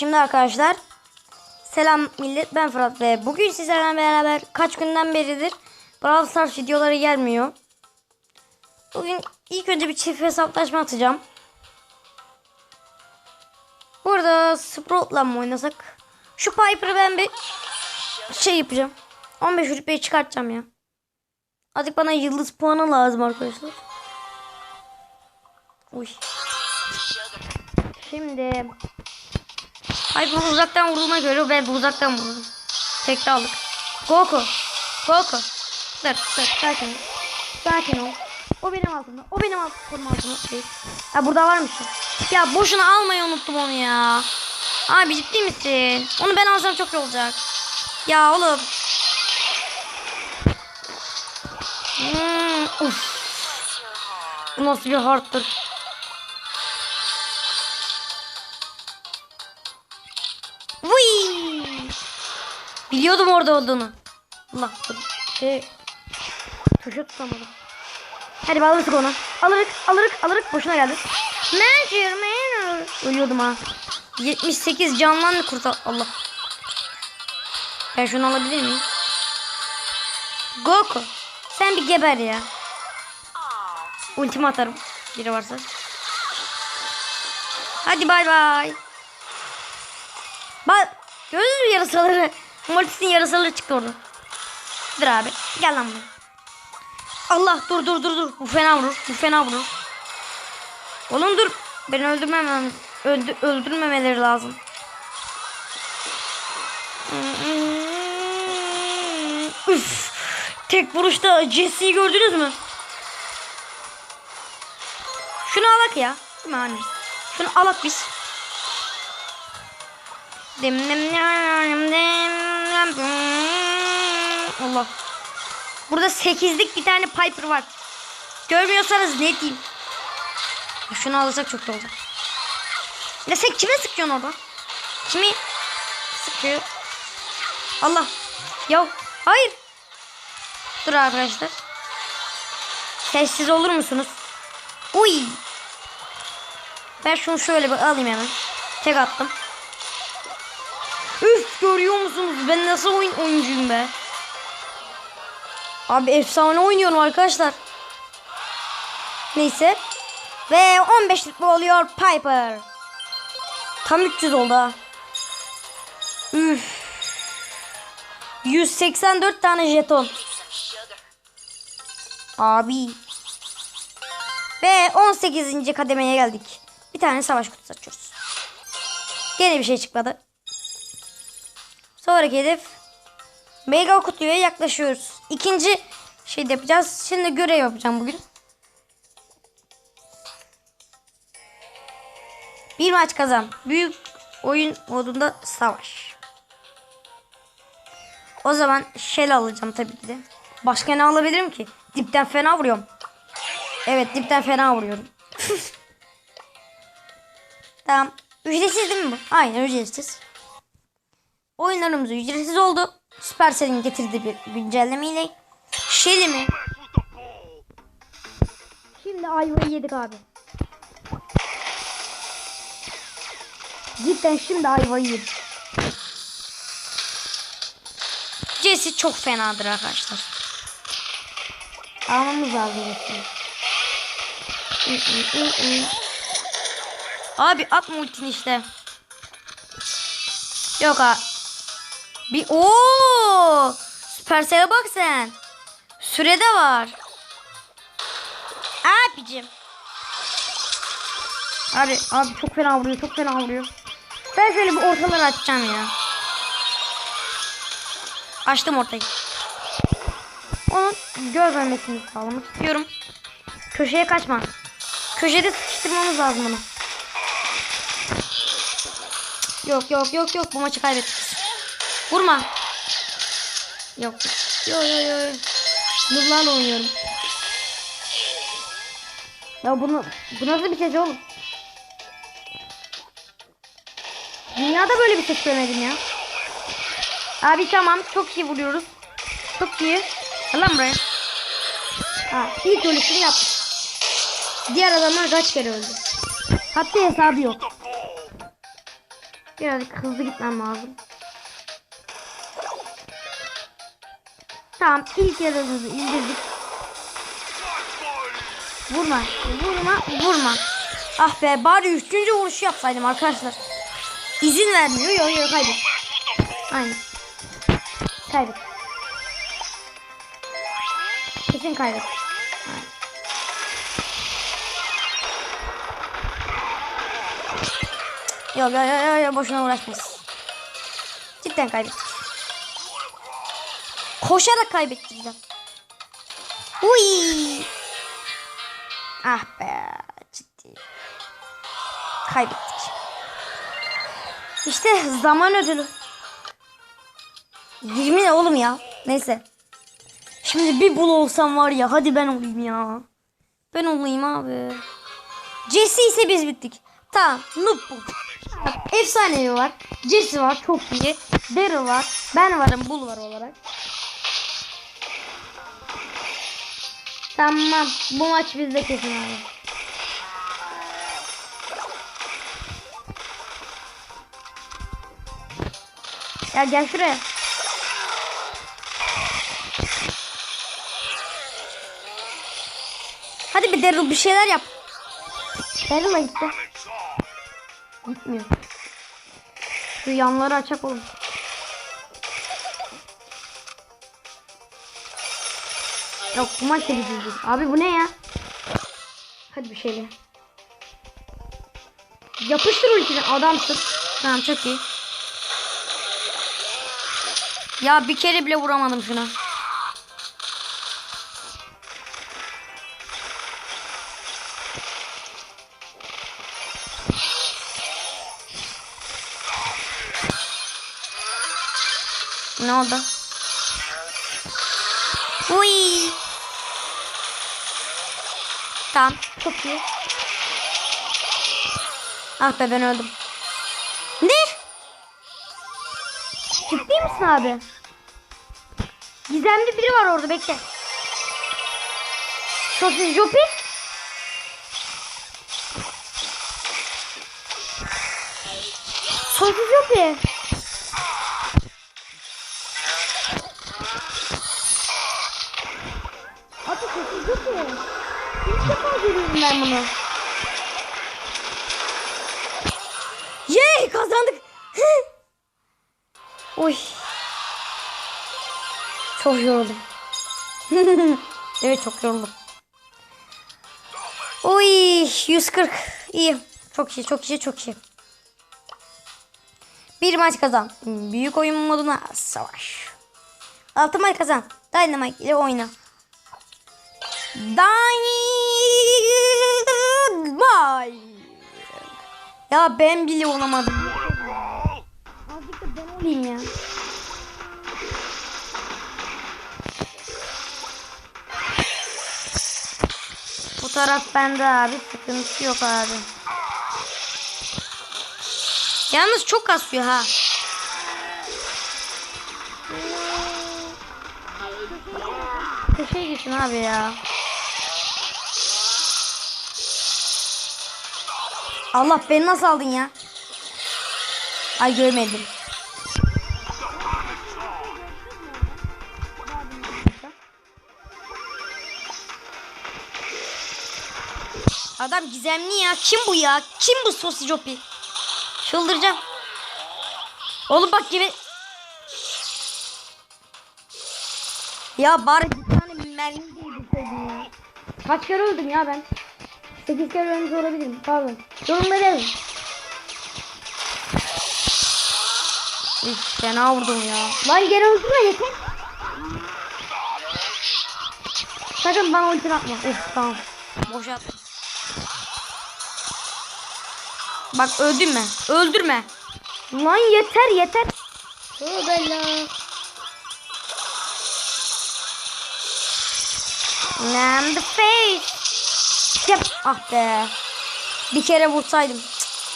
Şimdi arkadaşlar selam millet ben Fırat ve bugün sizlerle beraber kaç günden beridir Brawl Stars videoları gelmiyor. Bugün ilk önce bir çift hesaplaşma atacağım. Burada Sprout'la mı oynasak? Şu Piper'ı ben bir şey yapacağım. 15 rütbeyi çıkartacağım ya. Azıcık bana yıldız puanı lazım arkadaşlar. Uy. Şimdi Piper uzaktan vurduğuna göre ben de uzaktan vurdum. Tekte aldık. Goku. Goku. Dur dur sakin ol. Sakin ol. O benim altımda. O benim alt koruma altımda. Değil. Ha burada varmış. Ya boşuna almayı unuttum onu ya. Abi ciddi misin? Onu ben alsam çok iyi olacak. Ya oğlum. Hmm, uf. Bu nasıl bir hardtır? Biliyordum orada olduğunu. Allah. Şey, tuşa tutamadım. Hadi alırız onu. Alırık, alırık, alırık. Boşuna geldi. Manchester man. Ölüyordum ha. 78 canlandı kurtar. Allah. Ben şunu alabilir miyim? Goku. Sen bir geber ya. Ultimi atarım. Biri varsa. Hadi bay bay. Bak gördünüz mü yarasaları? Mortis'in yarasaları çıktı orada. Dur abi gel lan buraya. Allah dur dur dur dur. Bu fena vurur. Bu fena vurur. Oğlum dur. Beni öldürmemem. Öldü, öldürmemeleri lazım. Üf. Tek vuruşta Jesse'yi gördünüz mü? Şunu alak ya. Değil mi? Şunu alak biz. Dim dim dim dim dim. Allah. Burada 8'lik bir tane Piper var. Görmüyorsanız ne diyeyim. Şunu alırsak çok da olacak. Ne sen kime sıkıyorsun orada? Kimi sıkıyor? Allah. Ya hayır. Dur arkadaşlar. Sessiz olur musunuz? Uy. Ben şunu şöyle bir alayım hemen. Tek attım. Görüyor musunuz? Ben nasıl oyun oyuncuyum be? Abi efsane oynuyorum arkadaşlar. Neyse. Ve 15 rütbe oluyor Piper. Tam 300 oldu ha. Üf. 184 tane jeton. Abi. Ve 18. kademeye geldik. Bir tane savaş kutusu açıyoruz. Gene bir şey çıkmadı. Sonraki hedef Mega kutuya yaklaşıyoruz. İkinci şey yapacağız. Şimdi görev yapacağım bugün. Bir maç kazan. Büyük oyun modunda savaş. O zaman Shell alacağım tabii ki de. Başka ne alabilirim ki? Dipten fena vuruyorum. Evet dipten fena vuruyorum. tamam. Ücretsiz değil mi bu? Aynen ücretsiz. Oyunlarımız ücretsiz oldu. Supercell'in getirdiği bir güncellemeyle. Şeli mi? Şimdi ayvayı yedik abi. Cidden şimdi ayvayı yedik. Jesse çok fenadır arkadaşlar. Almamız lazım Jesse'yi. Abi atma ultini işte. Yok ha. Bir ooo. Supercell'e bak sen. Sürede var. Abicim. Abi abi çok fena vuruyor çok fena vuruyor. Ben şöyle bir ortaları açacağım ya. Açtım ortayı. Onun görmemesini sağlamak istiyorum. Köşeye kaçma. Köşede sıkıştırmamız lazım onu. Yok yok yok yok bu maçı kaybettik. Vurma. Yok. Yok yok yok. Nurlarla oynuyorum. Ya bunu bu nasıl bir ses oğlum? Dünyada böyle bir ses görmedim ya. Abi tamam çok iyi vuruyoruz. Çok iyi. Lan buraya. Ha, ilk ölüşünü yaptık. Diğer adamlar kaç kere öldü. Hatta hesabı yok. Birazcık hızlı gitmem lazım. Tamam ilk yarımızı indirdik. Vurma, vurma, vurma. Ah be bari üçüncü vuruşu yapsaydım arkadaşlar. İzin vermiyor. Yok yok kaybet. Aynen. Kaybet. Kesin kaybet. Yok yok yok, yok boşuna uğraşmayız. Cidden kaybettik. Koşarak kaybettireceğim. Uy. Ah be ciddi. Kaybettik. İşte zaman ödülü. 20 ne oğlum ya? Neyse. Şimdi bir bul olsam var ya hadi ben olayım ya. Ben olayım abi. Jesse ise biz bittik. Tamam noob bul. Efsanevi var. Jesse var çok iyi. Daryl var. Ben varım bul var olarak. Tamam bu maç bizde kesin abi. Ya gel şuraya. Hadi bir Daryl bir şeyler yap. Daryl'a gitti. Gitmiyor. Şu yanları açak oğlum. Yok bu maç da bitecek. Abi bu ne ya? Hadi bir şeyle. Yapıştır ultini adamsın. Tamam çok iyi. Ya bir kere bile vuramadım şuna. Ne oldu? Uy. Tamam. Çok iyi. Ah be ben öldüm. Ne? Ciddi misin abi? Gizemli biri var orada bekle. Sosis Jopi. Sosis Jopi. Defa ben bunu. Yey kazandık. Oy. Çok yoruldum. evet çok yoruldum. Oy 140 iyi. Çok iyi çok iyi çok iyi. Bir maç kazan. Büyük oyun moduna savaş. Altı maç kazan. Dynamite ile oyna. Dynamite. Ya ben bile olamadım. Azıcık da ben olayım ya. Bu taraf bende abi. Sıkıntı yok abi. Yalnız çok kasıyor ha. Köşeye gitsin abi ya. Allah beni nasıl aldın ya? Ay görmedim. Adam gizemli ya. Kim bu ya? Kim bu sosicopi? Çıldıracağım. Oğlum bak gibi. Ya bari bir tane mermi ya. Kaç kere öldüm ya ben? 8 kere ölmüş olabilirim. Pardon. Yorumları yazın. Üf, fena vurdum ya. Lan geri öldürme yeter. Sakın bana ulti atma. Of tamam. Boş attım. Bak öldürme. Öldürme. Lan yeter yeter. Tövbe la. Nam the face. Yap. Ah be. Bir kere vursaydım.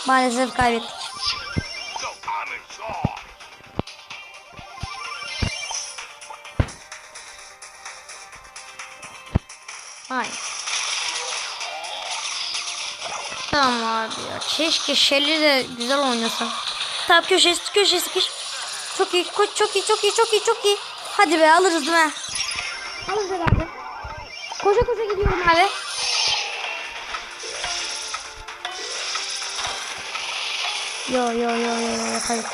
Maalesef kaybettik. Hayır. Tamam abi ya. Keşke Shelly de güzel oynasa. Tamam köşeye köşeye sıkış. Çok iyi koç çok iyi çok iyi çok iyi çok iyi. Hadi be alırız değil mi? Alırız herhalde. Koşa koşa gidiyorum abi. Yo yo yo yo yo hayır.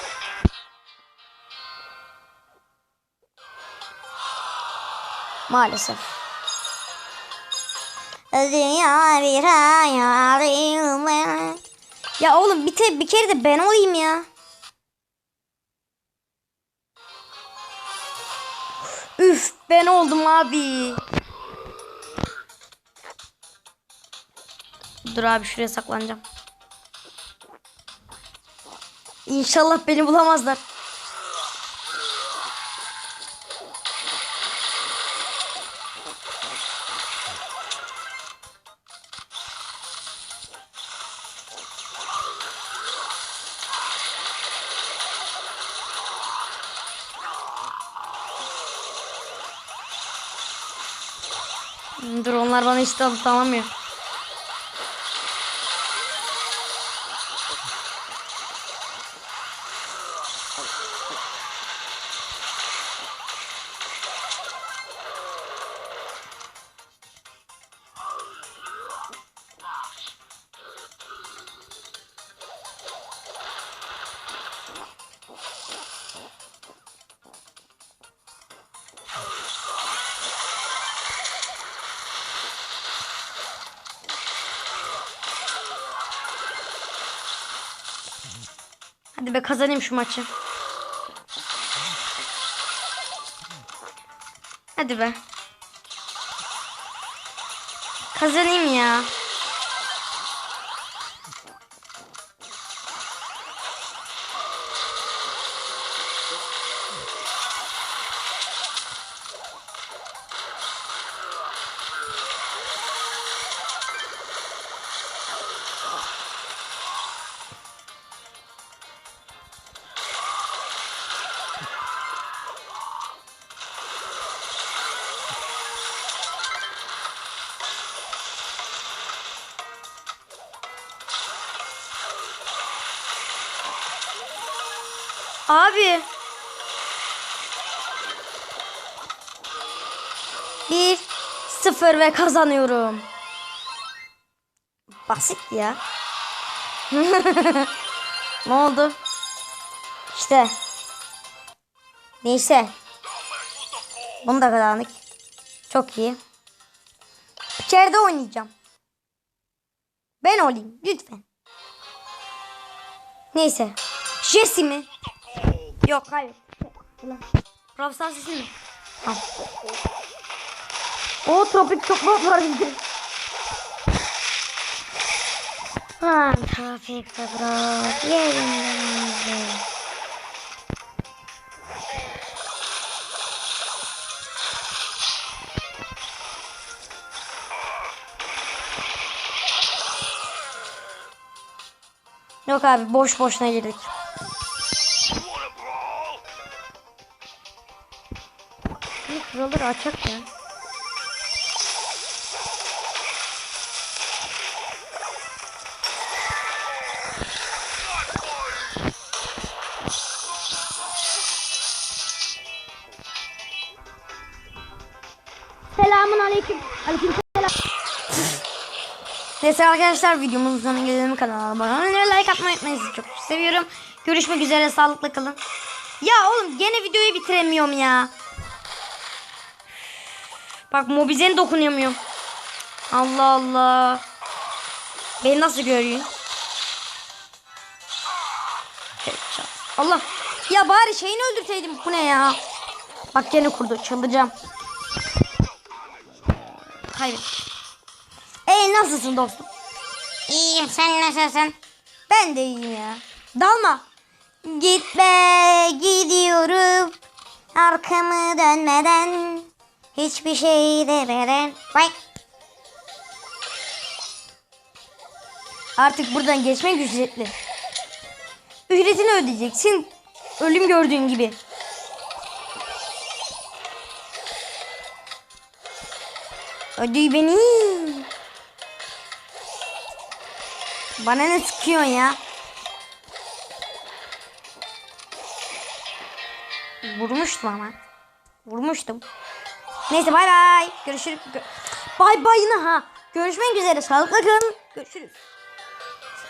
Maalesef. Dünya bir hayal Ya oğlum bir, te, bir kere de ben olayım ya. Üf ben oldum abi. Dur abi şuraya saklanacağım. İnşallah beni bulamazlar. Dur onlar bana hiç tanımıyor. Hadi be kazanayım şu maçı. Hadi be. Kazanayım ya. Abi. Bir sıfır ve kazanıyorum. Basit ya. ne oldu? İşte. Neyse. Bunu da kazandık. Çok iyi. İçeride oynayacağım. Ben olayım lütfen. Neyse. Jesse mi? Yok hayır. Profesör sesi mi? Tamam. O tropik topluluk var bizde. Lan trafik topluluk yerinden Yok abi boş boşuna girdik. Buraları açak ya. Selam. Neyse arkadaşlar videomuzun sonuna gelelim kanalıma abone olmayı like atmayı unutmayın çok seviyorum. Görüşmek üzere sağlıklı kalın. Ya oğlum gene videoyu bitiremiyorum ya. Bak mobizeni dokunamıyorum. Allah Allah. Beni nasıl görüyor? Allah. Ya bari şeyini öldürseydim. Bu ne ya? Bak gene kurdu. Çıldıracağım. Hayır. Ee nasılsın dostum? İyiyim. Sen nasılsın? Ben de iyiyim ya. Dalma. Gitme gidiyorum. Arkamı dönmeden. Hiçbir şey demeden. Bak. Artık buradan geçmek ücretli. Ücretini ödeyeceksin. Ölüm gördüğün gibi. Ödey beni. Bana ne sıkıyorsun ya? Vurmuştum ama. Vurmuştum. Neyse bay bay. Görüşürüz. Gö- bay bay yine ha. Görüşmek üzere. Sağlıkla kalın. Görüşürüz.